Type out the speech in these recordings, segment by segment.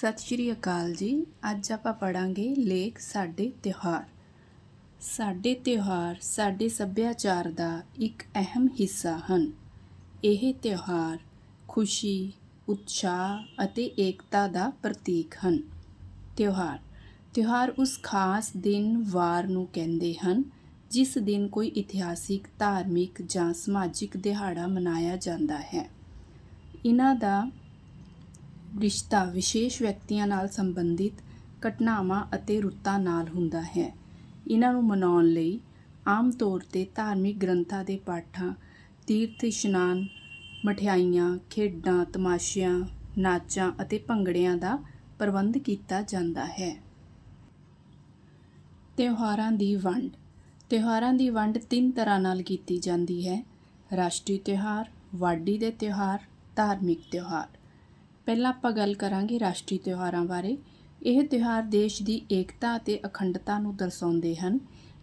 ਸਤਿ ਸ਼੍ਰੀ ਅਕਾਲ ਜੀ। ਅੱਜ ਆਪਾਂ ਪੜਾਂਗੇ ਲੇਖ ਸਾਡੇ ਤਿਉਹਾਰ। ਸਾਡੇ ਤਿਉਹਾਰ ਸਾਡੇ ਸੱਭਿਆਚਾਰ ਦਾ ਇੱਕ ਅਹਿਮ ਹਿੱਸਾ ਹਨ। ਇਹ ਤਿਉਹਾਰ ਖੁਸ਼ੀ, ਉਤਸ਼ਾਹ ਅਤੇ ਏਕਤਾ ਦਾ ਪ੍ਰਤੀਕ ਹਨ। ਤਿਉਹਾਰ। ਤਿਉਹਾਰ ਉਸ ਖਾਸ ਦਿਨ ਵਾਰ ਨੂੰ ਕਹਿੰਦੇ ਹਨ, ਜਿਸ ਦਿਨ ਕੋਈ ਇਤਿਹਾਸਿਕ, ਧਾਰਮਿਕ ਜਾਂ ਸਮਾਜਿਕ ਦਿਹਾੜਾ ਮਨਾਇਆ ਜਾਂਦਾ ਹੈ। ਇਹਨਾਂ ਦਾ ਰਿਸ਼ਤਾ ਵਿਸ਼ੇਸ਼ ਵਿਅਕਤੀਆਂ ਨਾਲ ਸੰਬੰਧਿਤ ਘਟਨਾਵਾਂ ਅਤੇ ਰੁੱਤਾਂ ਨਾਲ ਹੁੰਦਾ ਹੈ। ਇਹਨਾਂ ਨੂੰ ਮਨਾਉਣ ਲਈ ਆਮ ਤੌਰ ਤੇ ਧਾਰਮਿਕ ਗ੍ਰੰਥਾਂ ਦੇ ਪਾਠਾਂ, ਤੀਰਥ, ਇਸ਼ਨਾਨ, ਮਠਿਆਈਆਂ, ਖੇਡਾਂ, ਤਮਾਸ਼ਿਆਂ, ਨਾਚਾਂ ਅਤੇ ਭੰਗੜਿਆਂ ਦਾ ਪ੍ਰਬੰਧ ਕੀਤਾ ਜਾਂਦਾ ਹੈ। ਤਿਉਹਾਰਾਂ ਦੀ ਵੰਡ। ਤਿਉਹਾਰਾਂ ਦੀ ਵੰਡ ਤਿੰਨ ਤਰ੍ਹਾਂ ਨਾਲ ਕੀਤੀ ਜਾਂਦੀ ਹੈ। ਰਾਸ਼ਟਰੀ ਤਿਉਹਾਰ, ਵਾਢੀ ਦੇ ਤਿਉਹਾਰ, ਧਾਰਮਿਕ ਤਿਉਹਾਰ। ਪਹਿਲਾਂ ਆਪਾਂ ਗੱਲ ਕਰਾਂਗੇ ਰਾਸ਼ਟਰੀ ਤਿਉਹਾਰਾਂ ਬਾਰੇ। ਇਹ ਤਿਉਹਾਰ ਦੇਸ਼ ਦੀ ਏਕਤਾ ਅਤੇ ਅਖੰਡਤਾ ਨੂੰ ਦਰਸਾਉਂਦੇ ਹਨ।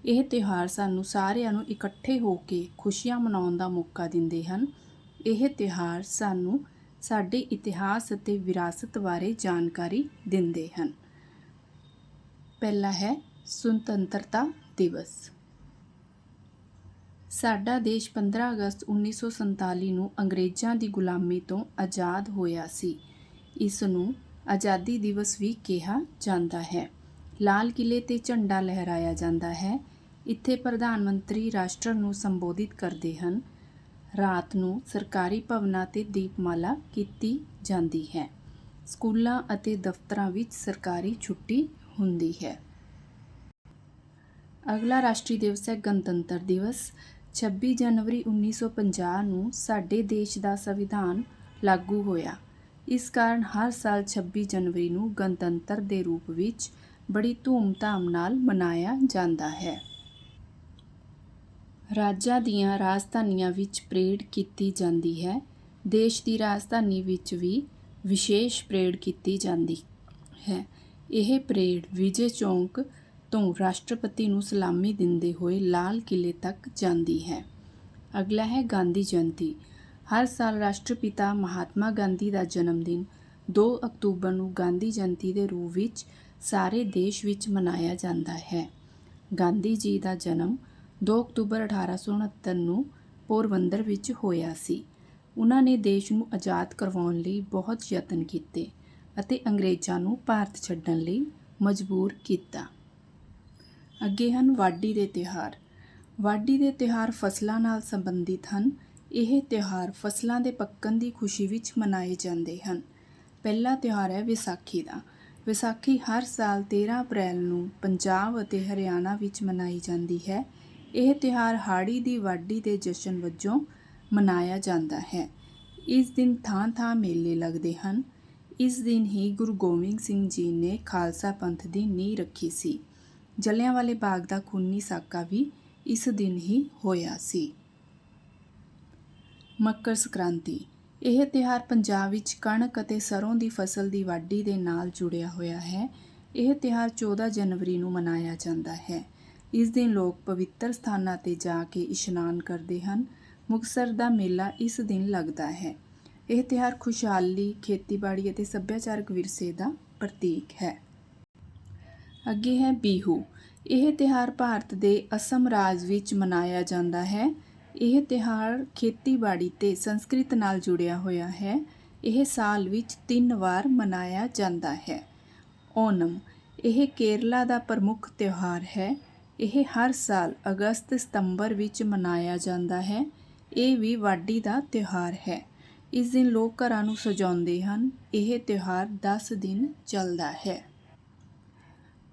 ਇਹ ਤਿਉਹਾਰ ਸਾਨੂੰ ਸਾਰਿਆਂ ਨੂੰ ਇਕੱਠੇ ਹੋ ਕੇ ਖੁਸ਼ੀਆਂ ਮਨਾਉਣ ਦਾ ਮੌਕਾ ਦਿੰਦੇ ਹਨ। ਇਹ ਤਿਉਹਾਰ ਸਾਨੂੰ ਸਾਡੇ ਇਤਿਹਾਸ ਅਤੇ ਵਿਰਾਸਤ ਬਾਰੇ ਜਾਣਕਾਰੀ ਦਿੰਦੇ ਹਨ। ਪਹਿਲਾ ਹੈ ਸੁਤੰਤਰਤਾ ਦਿਵਸ। ਸਾਡਾ ਦੇਸ਼ 15 ਅਗਸਤ 1947 ਨੂੰ ਅੰਗਰੇਜ਼ਾਂ ਦੀ ਗੁਲਾਮੀ ਤੋਂ ਆਜ਼ਾਦ ਹੋਇਆ ਸੀ। ਇਸ ਨੂੰ ਆਜ਼ਾਦੀ ਦਿਵਸ ਵੀ ਕਿਹਾ ਜਾਂਦਾ ਹੈ। ਲਾਲ ਕਿਲੇ ਤੇ ਝੰਡਾ ਲਹਿਰਾਇਆ ਜਾਂਦਾ ਹੈ। ਇੱਥੇ ਪ੍ਰਧਾਨ ਮੰਤਰੀ ਰਾਸ਼ਟਰ ਨੂੰ ਸੰਬੋਧਿਤ ਕਰਦੇ ਹਨ। ਰਾਤ ਨੂੰ ਸਰਕਾਰੀ ਭਵਨਾਂ ਤੇ ਦੀਪਮਾਲਾ ਕੀਤੀ ਜਾਂਦੀ ਹੈ। ਸਕੂਲਾਂ ਅਤੇ ਦਫ਼ਤਰਾਂ ਵਿੱਚ ਸਰਕਾਰੀ ਛੁੱਟੀ ਹੁੰਦੀ ਹੈ। ਅਗਲਾ ਰਾਸ਼ਟਰੀ ਦਿਵਸ ਹੈ ਗਣਤੰਤਰ ਦਿਵਸ। 26 ਜਨਵਰੀ 1950 ਨੂੰ ਸਾਡੇ ਦੇਸ਼ ਦਾ ਸੰਵਿਧਾਨ ਲਾਗੂ ਹੋਇਆ। ਇਸ ਕਾਰਨ ਹਰ ਸਾਲ 26 ਜਨਵਰੀ ਨੂੰ ਗਣਤੰਤਰ ਦੇ ਰੂਪ ਵਿੱਚ ਬੜੀ ਧੂਮ-ਧਾਮ ਨਾਲ ਮਨਾਇਆ ਜਾਂਦਾ ਹੈ। ਰਾਜਾਂ ਦੀਆਂ ਰਾਜਧਾਨੀਆਂ ਵਿੱਚ ਪਰੇਡ ਕੀਤੀ ਜਾਂਦੀ ਹੈ। ਦੇਸ਼ ਦੀ ਰਾਜਧਾਨੀ ਵਿੱਚ ਵੀ ਵਿਸ਼ੇਸ਼ ਪਰੇਡ ਕੀਤੀ ਜਾਂਦੀ ਹੈ। ਇਹ ਪਰੇਡ ਵਿਜੇ ਚੌਂਕ ਤੋਂ ਰਾਸ਼ਟਰਪਤੀ ਨੂੰ ਸਲਾਮੀ ਦਿੰਦੇ ਹੋਏ ਲਾਲ ਕਿਲੇ ਤੱਕ ਜਾਂਦੀ ਹੈ। ਅਗਲਾ ਹੈ ਗਾਂਧੀ ਜਯੰਤੀ। ਹਰ ਸਾਲ ਰਾਸ਼ਟਰਪਿਤਾ ਮਹਾਤਮਾ ਗਾਂਧੀ ਦਾ ਜਨਮ ਦਿਨ 2 ਅਕਤੂਬਰ ਨੂੰ ਗਾਂਧੀ ਜਯੰਤੀ ਦੇ ਰੂਪ ਵਿੱਚ ਸਾਰੇ ਦੇਸ਼ ਵਿੱਚ ਮਨਾਇਆ ਜਾਂਦਾ ਹੈ। ਗਾਂਧੀ ਜੀ ਦਾ ਜਨਮ 2 ਅਕਤੂਬਰ 1869 ਨੂੰ ਪੋਰਬੰਦਰ ਵਿੱਚ ਹੋਇਆ ਸੀ। ਉਹਨਾਂ ਨੇ ਦੇਸ਼ ਨੂੰ ਆਜ਼ਾਦ ਕਰਵਾਉਣ ਲਈ ਬਹੁਤ ਯਤਨ ਕੀਤੇ ਅਤੇ ਅੰਗਰੇਜ਼ਾਂ ਨੂੰ ਭਾਰਤ ਛੱਡਣ ਲਈ ਮਜਬੂਰ ਕੀਤਾ। ਅੱਗੇ ਹਨ ਵਾਢੀ ਦੇ ਤਿਉਹਾਰ। ਵਾਢੀ ਦੇ ਤਿਉਹਾਰ ਫਸਲਾਂ ਨਾਲ ਸੰਬੰਧਿਤ ਹਨ ਇਹ ਤਿਉਹਾਰ ਫਸਲਾਂ ਦੇ ਪੱਕਣ ਦੀ ਖੁਸ਼ੀ ਵਿੱਚ ਮਨਾਏ ਜਾਂਦੇ ਹਨ। ਪਹਿਲਾ ਤਿਉਹਾਰ ਹੈ ਵਿਸਾਖੀ ਦਾ। ਵਿਸਾਖੀ ਹਰ ਸਾਲ 13 ਅਪ੍ਰੈਲ ਨੂੰ ਪੰਜਾਬ ਅਤੇ ਹਰਿਆਣਾ ਵਿੱਚ ਮਨਾਈ ਜਾਂਦੀ ਹੈ। ਇਹ ਤਿਉਹਾਰ ਹਾੜੀ ਦੀ ਵਾਢੀ ਦੇ ਜਸ਼ਨ ਵਜੋਂ ਮਨਾਇਆ ਜਾਂਦਾ ਹੈ। ਇਸ ਦਿਨ ਥਾਂ-ਥਾਂ ਮੇਲੇ ਲੱਗਦੇ ਹਨ। ਇਸ ਦਿਨ ਹੀ ਗੁਰੂ ਗੋਬਿੰਦ ਸਿੰਘ ਜੀ ਨੇ ਖਾਲਸਾ ਪੰਥ ਦੀ ਨੀਂਹ ਰੱਖੀ ਸੀ। ਜਲਿਆਂਵਾਲੇ ਬਾਗ ਦਾ ਖੂਨੀ ਸਾਕਾ ਵੀ ਇਸ ਦਿਨ ਹੀ ਹੋਇਆ ਸੀ। ਮੱਕਰ ਸੰਕ੍ਰਾਂਤੀ। ਇਹ ਤਿਉਹਾਰ ਪੰਜਾਬ ਵਿੱਚ ਕਣਕ ਅਤੇ ਸਰੋਂ ਦੀ ਫਸਲ ਦੀ ਵਾਢੀ ਦੇ ਨਾਲ ਜੁੜਿਆ ਹੋਇਆ ਹੈ। ਇਹ ਤਿਉਹਾਰ 14 ਜਨਵਰੀ ਨੂੰ ਮਨਾਇਆ ਜਾਂਦਾ ਹੈ। ਇਸ ਦਿਨ ਲੋਕ ਪਵਿੱਤਰ ਸਥਾਨਾਂ ਤੇ ਜਾ ਕੇ ਇਸ਼ਨਾਨ ਕਰਦੇ ਹਨ। ਮੁਕਤਸਰ ਦਾ ਮੇਲਾ ਇਸ ਦਿਨ ਲੱਗਦਾ ਹੈ। ਇਹ ਤਿਉਹਾਰ ਖੁਸ਼ਹਾਲੀ, ਖੇਤੀਬਾੜੀ ਅਤੇ ਸੱਭਿਆਚਾਰਕ ਵਿਰਸੇ ਦਾ ਪ੍ਰਤੀਕ ਹੈ। ਅੱਗੇ ਹੈ ਬੀਹੂ। ਇਹ ਤਿਉਹਾਰ ਭਾਰਤ ਦੇ ਅਸਮ ਰਾਜ ਵਿੱਚ ਮਨਾਇਆ ਜਾਂਦਾ ਹੈ। ਇਹ ਤਿਉਹਾਰ ਖੇਤੀਬਾੜੀ ਤੇ ਸੰਸਕ੍ਰਿਤ ਨਾਲ ਜੁੜਿਆ ਹੋਇਆ ਹੈ। ਇਹ ਸਾਲ ਵਿੱਚ ਤਿੰਨ ਵਾਰ ਮਨਾਇਆ ਜਾਂਦਾ ਹੈ। ਓਨਮ ਇਹ ਕੇਰਲਾ ਦਾ ਪ੍ਰਮੁੱਖ ਤਿਉਹਾਰ ਹੈ। ਇਹ ਹਰ ਸਾਲ ਅਗਸਤ ਸਤੰਬਰ ਵਿੱਚ ਮਨਾਇਆ ਜਾਂਦਾ ਹੈ। ਇਹ ਵੀ ਵਾਢੀ ਦਾ ਤਿਉਹਾਰ ਹੈ। ਇਸ ਦਿਨ ਲੋਕ ਘਰਾਂ ਨੂੰ ਸਜਾਉਂਦੇ ਹਨ। ਇਹ ਤਿਉਹਾਰ 10 ਦਿਨ ਚੱਲਦਾ ਹੈ।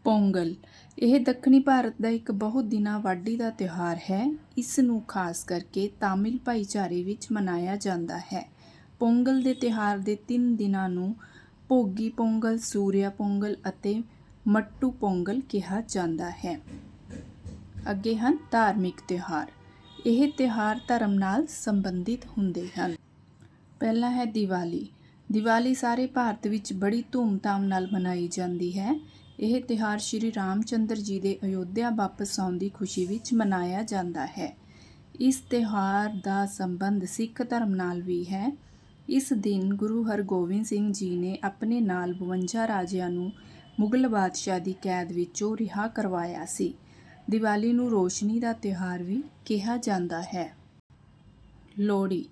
ਪੋਂਗਲ। ਇਹ ਦੱਖਣੀ ਭਾਰਤ ਦਾ ਇੱਕ ਬਹੁਤ ਦਿਨਾਂ ਵਾਢੀ ਦਾ ਤਿਉਹਾਰ ਹੈ। ਇਸ ਨੂੰ ਖਾਸ ਕਰਕੇ ਤਾਮਿਲ ਭਾਈਚਾਰੇ ਵਿੱਚ ਮਨਾਇਆ ਜਾਂਦਾ ਹੈ। ਪੋਂਗਲ ਦੇ ਤਿਉਹਾਰ ਦੇ 3 ਦਿਨਾਂ ਨੂੰ ਭੋਗੀ ਪੋਂਗਲ, ਸੂਰਿਆ ਪੋਂਗਲ ਅਤੇ ਮੱਟੂ ਪੋਂਗਲ ਕਿਹਾ ਜਾਂਦਾ ਹੈ। ਅੱਗੇ ਹਨ ਧਾਰਮਿਕ ਤਿਉਹਾਰ। ਇਹ ਤਿਉਹਾਰ ਧਰਮ ਨਾਲ ਸੰਬੰਧਿਤ ਹੁੰਦੇ ਹਨ। ਪਹਿਲਾ ਹੈ ਦੀਵਾਲੀ। ਦੀਵਾਲੀ ਸਾਰੇ ਭਾਰਤ ਵਿੱਚ ਬੜੀ ਧੂਮਧਾਮ ਨਾਲ ਮਨਾਈ ਜਾਂਦੀ ਹੈ। ਇਹ ਤਿਉਹਾਰ ਸ਼੍ਰੀ ਰਾਮਚੰਦਰ ਜੀ ਦੇ ਅਯੋਧਿਆ ਵਾਪਸ ਆਉਣ ਦੀ ਖੁਸ਼ੀ ਵਿੱਚ ਮਨਾਇਆ ਜਾਂਦਾ ਹੈ। ਇਸ ਤਿਉਹਾਰ ਦਾ ਸੰਬੰਧ ਸਿੱਖ ਧਰਮ ਨਾਲ ਵੀ ਹੈ। ਇਸ ਦਿਨ ਗੁਰੂ ਹਰਗੋਬਿੰਦ ਸਿੰਘ ਜੀ ਨੇ ਆਪਣੇ ਨਾਲ 52 ਰਾਜਿਆਂ ਨੂੰ ਮੁਗਲ ਬਾਦਸ਼ਾਹ ਦੀ ਕੈਦ ਵਿੱਚੋਂ ਰਿਹਾ ਕਰਵਾਇਆ ਸੀ। ਦੀਵਾਲੀ ਨੂੰ ਰੋਸ਼ਨੀ ਦਾ ਤਿਉਹਾਰ ਵੀ ਕਿਹਾ ਜਾਂਦਾ ਹੈ। ਲੋਹੜੀ।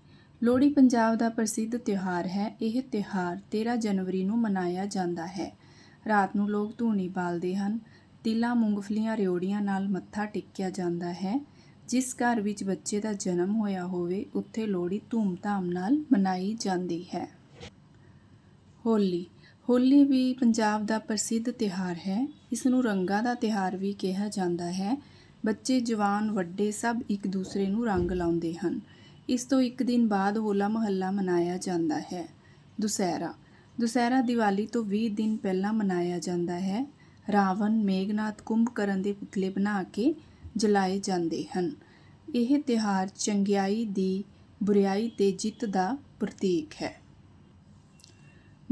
ਲੋਹੜੀ ਪੰਜਾਬ ਦਾ ਪ੍ਰਸਿੱਧ ਤਿਉਹਾਰ ਹੈ। ਇਹ ਤਿਉਹਾਰ 13 ਜਨਵਰੀ ਨੂੰ ਮਨਾਇਆ ਜਾਂਦਾ ਹੈ। ਰਾਤ ਨੂੰ ਲੋਕ ਧੂਣੀ ਬਾਲਦੇ ਹਨ। ਤਿਲਾਂ, ਮੂੰਗਫਲੀਆਂ, ਰਿਓੜੀਆਂ ਨਾਲ ਮੱਥਾ ਟੇਕਿਆ ਜਾਂਦਾ ਹੈ। ਜਿਸ ਘਰ ਵਿੱਚ ਬੱਚੇ ਦਾ ਜਨਮ ਹੋਇਆ ਹੋਵੇ, ਉੱਥੇ ਲੋਹੜੀ ਧੂਮਧਾਮ ਨਾਲ ਮਨਾਈ ਜਾਂਦੀ ਹੈ। ਹੋਲੀ। ਹੋਲੀ ਵੀ ਪੰਜਾਬ ਦਾ ਪ੍ਰਸਿੱਧ ਤਿਉਹਾਰ ਹੈ। ਇਸ ਨੂੰ ਰੰਗਾਂ ਦਾ ਤਿਉਹਾਰ ਵੀ ਕਿਹਾ ਜਾਂਦਾ ਹੈ। ਬੱਚੇ, ਜਵਾਨ, ਵੱਡੇ ਸਭ ਇੱਕ ਦੂਸਰੇ ਨੂੰ ਰੰਗ ਲਾਉਂਦੇ ਹਨ। ਇਸ ਤੋਂ ਇੱਕ ਦਿਨ ਬਾਅਦ ਹੋਲਾ ਮਹੱਲਾ ਮਨਾਇਆ ਜਾਂਦਾ ਹੈ। ਦੁਸਹਿਰਾ। ਦੁਸਹਿਰਾ ਦੀਵਾਲੀ ਤੋਂ 20 ਦਿਨ ਪਹਿਲਾਂ ਮਨਾਇਆ ਜਾਂਦਾ ਹੈ। ਰਾਵਣ ਮੇਘਨਾਥ ਕੁੰਭਕਰਨ ਦੇ ਪੁਤਲੇ ਬਣਾ ਕੇ ਜਲਾਏ ਜਾਂਦੇ ਹਨ। ਇਹ ਤਿਉਹਾਰ ਚੰਗਿਆਈ ਦੀ ਬੁਰੀਆਈ ਤੇ ਜਿੱਤ ਦਾ ਪ੍ਰਤੀਕ ਹੈ।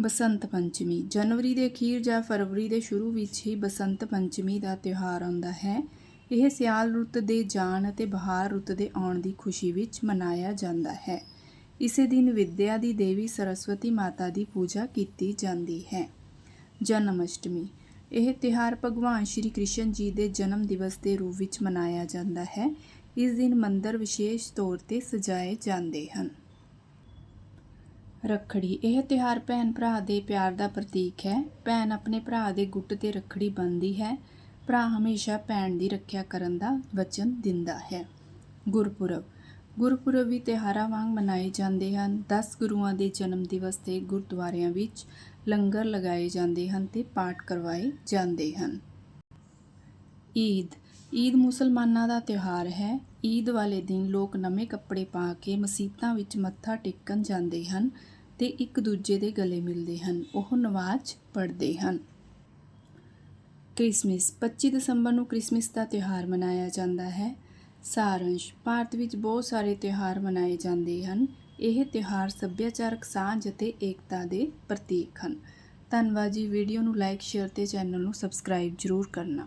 ਬਸੰਤ ਪੰਚਮੀ, ਜਨਵਰੀ ਦੇ ਅਖੀਰ ਜਾਂ ਫਰਵਰੀ ਦੇ ਸ਼ੁਰੂ ਵਿੱਚ ਹੀ ਬਸੰਤ ਪੰਚਮੀ ਦਾ ਤਿਉਹਾਰ ਆਉਂਦਾ ਹੈ। ਇਹ ਸਿਆਲ ਰੁੱਤ ਦੇ ਜਾਣ ਅਤੇ ਬਹਾਰ ਰੁੱਤ ਦੇ ਆਉਣ ਦੀ ਖੁਸ਼ੀ ਵਿੱਚ ਮਨਾਇਆ ਜਾਂਦਾ ਹੈ। ਇਸੇ ਦਿਨ ਵਿੱਦਿਆ ਦੀ ਦੇਵੀ ਸਰਸਵਤੀ ਮਾਤਾ ਦੀ ਪੂਜਾ ਕੀਤੀ ਜਾਂਦੀ ਹੈ। ਜਨਮ ਅਸ਼ਟਮੀ। ਇਹ ਤਿਉਹਾਰ ਭਗਵਾਨ ਸ਼੍ਰੀ ਕ੍ਰਿਸ਼ਨ ਜੀ ਦੇ ਜਨਮ ਦਿਵਸ ਦੇ ਰੂਪ ਵਿੱਚ ਮਨਾਇਆ ਜਾਂਦਾ ਹੈ। ਇਸ ਦਿਨ ਮੰਦਰ ਵਿਸ਼ੇਸ਼ ਤੌਰ ਤੇ ਸਜਾਏ ਜਾਂਦੇ ਹਨ। ਰੱਖੜੀ। ਇਹ ਤਿਉਹਾਰ ਭੈਣ ਭਰਾ ਦੇ ਪਿਆਰ ਦਾ ਪ੍ਰਤੀਕ ਹੈ। ਭੈਣ ਆਪਣੇ ਭਰਾ ਦੇ ਗੁੱਟ ਤੇ ਰੱਖੜੀ ਬੰਨ੍ਹਦੀ ਹੈ। ਭਰਾ ਹਮੇਸ਼ਾ ਭੈਣ ਦੀ ਰੱਖਿਆ ਕਰਨ ਦਾ ਵਚਨ ਦਿੰਦਾ ਹੈ। ਗੁਰਪੁਰਬ। ਗੁਰਪੁਰਬ ਵੀ ਤਿਉਹਾਰਾਂ ਵਾਂਗ ਮਨਾਏ ਜਾਂਦੇ ਹਨ। 10 ਗੁਰੂਆਂ ਦੇ ਜਨਮ ਦਿਵਸ ਤੇ ਗੁਰਦੁਆਰਿਆਂ ਵਿੱਚ ਲੰਗਰ ਲਗਾਏ ਜਾਂਦੇ ਹਨ ਤੇ ਪਾਠ ਕਰਵਾਏ ਜਾਂਦੇ ਹਨ। ਈਦ। ਈਦ ਮੁਸਲਮਾਨਾਂ ਦਾ ਤਿਉਹਾਰ ਹੈ। ਈਦ ਵਾਲੇ ਦਿਨ ਲੋਕ ਨਵੇਂ ਕੱਪੜੇ ਪਾ ਕੇ ਮਸੀਤਾਂ ਵਿੱਚ ਮੱਥਾ ਟੇਕਣ ਜਾਂਦੇ ਹਨ ਤੇ ਇੱਕ ਦੂਜੇ ਦੇ ਗਲੇ ਮਿਲਦੇ ਹਨ। ਉਹ ਨਮਾਜ਼ ਪੜ੍ਹਦੇ ਹਨ। ਕ੍ਰਿਸਮਸ। 25 ਦਸੰਬਰ ਨੂੰ ਕ੍ਰਿਸਮਸ ਦਾ ਤਿਉਹਾਰ ਮਨਾਇਆ ਜਾਂਦਾ ਹੈ। ਸਾਰੰਸ਼ ਭਾਰਤ ਵਿੱਚ ਬਹੁਤ ਸਾਰੇ ਤਿਉਹਾਰ ਮਨਾਏ ਜਾਂਦੇ ਹਨ। ਇਹ ਤਿਉਹਾਰ ਸੱਭਿਆਚਾਰਕ ਸਾਂਝ ਅਤੇ ਏਕਤਾ ਦੇ ਪ੍ਰਤੀਕ ਹਨ। ਧੰਨਵਾਦ ਜੀ। ਵੀਡੀਓ ਨੂੰ ਲਾਈਕ, ਸ਼ੇਅਰ ਤੇ ਚੈਨਲ ਨੂੰ ਸਬਸਕ੍ਰਾਈਬ ਜ਼ਰੂਰ ਕਰਨਾ।